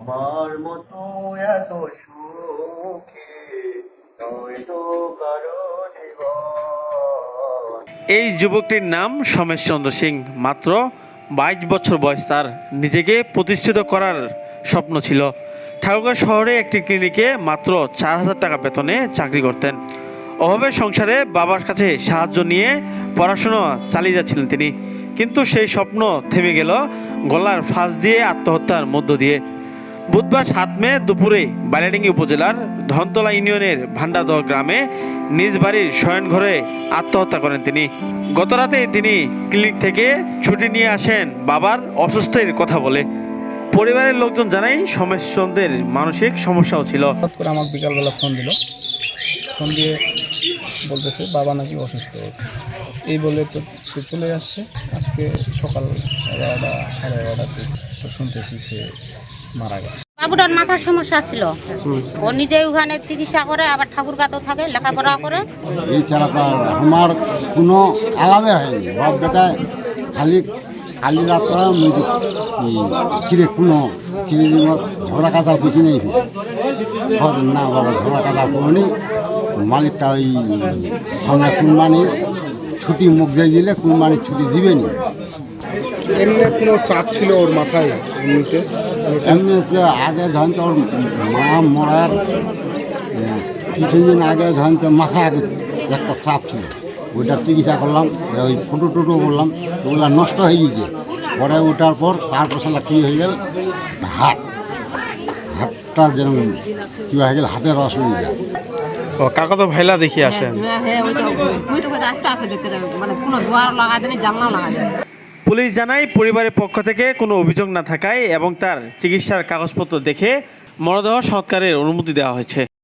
আমার মতো এত সুখে কারও এই যুবকটির নাম সমেশ চন্দ্র সিং, মাত্র বাইশ বছর বয়স তার। নিজেকে প্রতিষ্ঠিত করার স্বপ্ন ছিল। ঠাকুরগাঁও শহরে একটি ক্লিনিকে মাত্র চার হাজার টাকা বেতনে চাকরি করতেন। অভাবের সংসারে বাবার কাছে সাহায্য নিয়ে পড়াশুনো চালিয়ে যাচ্ছিলেন তিনি। কিন্তু সেই স্বপ্ন থেমে গেল গলার ফাঁস দিয়ে আত্মহত্যার মধ্য দিয়ে। বুধবার সাত মে দুপুরে বালিয়াডিঙ্গি উপজেলার ধনতলা ইউনিয়নের ভান্ডাদহ গ্রামে নিজ বাড়ির শয়নঘরে আত্মহত্যা করেন তিনি। গতরাতে তিনি ক্লিনিক থেকে ছুটি নিয়ে আসেন বাবার অসুস্থের কথা বলে। পরিবারের লোকজন জানাই সমেশ চন্দ্রের মানসিক সমস্যাও ছিল। আমাকে বিকালবেলা ফোন দিল। ফোন দিয়ে বলতেছে বাবা নাকি অসুস্থ। এই বলে তো সে চলে আসছে। আজকে সকাল এগারোটা সাড়ে এগারোটার দিকে তো শুনতেছি সে মারা গেছে। বাবুটার মাথার সমস্যা ছিল। ও নিজে ওখানে চিকিৎসা করে আবার ঠাকুর গাতেও থাকে লেখাপড়া করে। এই ছাড়া তো আমার কোনো আলাদা হয়নি। বাপ বেটায় খালি খালি রাত করা কিরে কোনো কিনে দিব ঝগড়া কাদার কিছু নেই না বাবা ঝগড়া কাদা করি মালিকটা ওই সঙ্গে কুরবানি ছুটি মুখ দিয়ে দিলে কুরবানির ছুটি দিবেনি। এমনি কোনো চাপ ছিল ওর মাথায় এমনিতে? এমনিতে আগে ধরেন তোর মা মরার কিছুদিন আগে ধরেন তো মাথায় একটা চাপ ছিল। ওইটার চিকিৎসা করলাম ওই ফটো টুটো করলাম ওগুলো নষ্ট হয়ে গিয়েছে। পরে ওঠার পর তারপর সালা কী হয়ে গেল? হাট হাটটা যেন কী হয়ে গেল? হাটের অসুবিধা কাকা তো ভাইলা দেখি আসেন হ্যাঁ হ্যাঁ ওই তো ওই তো কোথায় আসতে আসে দেখতে মানে কোনো দুয়ার লাগা দেয়নি জানলা লাগা দেয়নি পুলিশ জানায় পরিবারের পক্ষ থেকে কোনো অভিযোগ না থাকায় এবং তার চিকিৎসার কাগজপত্র দেখে মরদেহ সৎকারের অনুমতি দেওয়া হয়েছে।